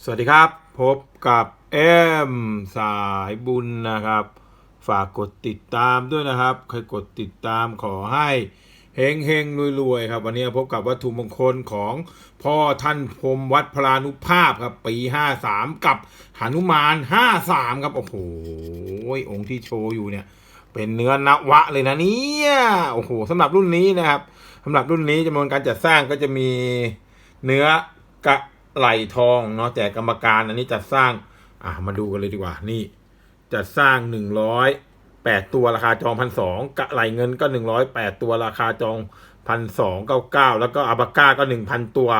สวัสดีครับ พบกับเอ็มสายบุญนะครับ ฝากกดติดตามด้วยนะครับ ใครกดติดตามขอให้เฮงเฮงรวยรวยๆครับ วันนี้พบกับวัตถุมงคลของพ่อท่านพรมวัดพลานุภาพครับ ปี53กับหนุมาน53ครับ โอ้โหองค์ที่โชว์อยู่เนี่ยเป็นเนื้อนวะเลยนะเนี่ยโอ้โหสำหรับรุ่นนี้นะครับสำหรับรุ่นนี้จำนวนการจัดสร้างก็จะมีเนื้อกะ ไหลทองเนาะแต่กรรมการอันนี้จัดสร้าง อะมาดูกันเลยดีกว่านี่จัดสร้างหนึ่งร้อยแปดตัวราคาจองพันสองกะไหลเงินก็หนึ่งร้อยแปดตัวราคาจองพันสองเก้าเก้าแล้วก็อาบาก้าก็หนึ่งพันตัว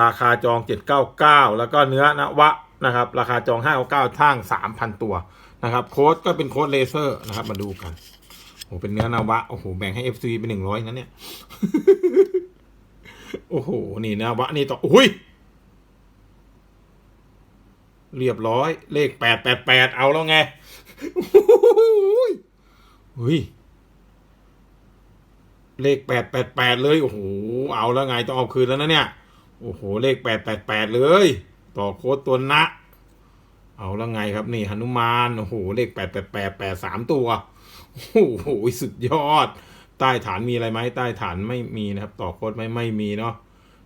ราคาจองเจ็ดเก้าเก้าแล้วก็เนื้อนวะนะครับ ราคาจองห้าเก้าเก้าท่างสามพันตัวนะครับ โค้ดก็เป็นโค้ดเลเซอร์นะครับ มาดูกันโอ้เป็นเนื้อนวะโอ้โหแบ่งให้เอฟซีเป็นหนึ่งร้อยนั้นเนี่ย โอ้โห นี่นวะนี่ต่ออุ้ย เรียบร้อย เลขแปดแปดแปดเอาแล้วไงโอ้โหเฮ้ยเลขแปดแปดแปดเลยโอ้โหเอาแล้วไงต้องเอาคืนแล้วนะเนี่ยโอ้โห เลขแปดแปดแปดเลย ต่อโค้ดตัวนะ เอาแล้วไงครับนี่หนุมานโอ้โหเลขแปดแปดแปดแปดสามตัวโอ้โหสุดยอด ใต้ฐานมีอะไรไหมใต้ฐานไม่มีนะครับ ต่อโค้ดไม่ไม่มีเนาะ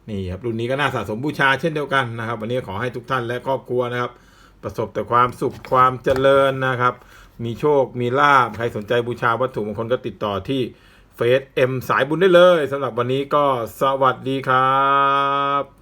นี่ครับรุ่นนี้ก็น่าสะสมบูชาเช่นเดียวกันนะครับ วันนี้ขอให้ทุกท่านและครอบครัวนะครับ ประสบแต่ความสุขความเจริญนะครับ มีโชคมีลาบใครสนใจบูชาวัตถุมงคลก็ติดต่อที่เฟซเอ็มสายบุญได้เลยสำหรับวันนี้ก็สวัสดีครับ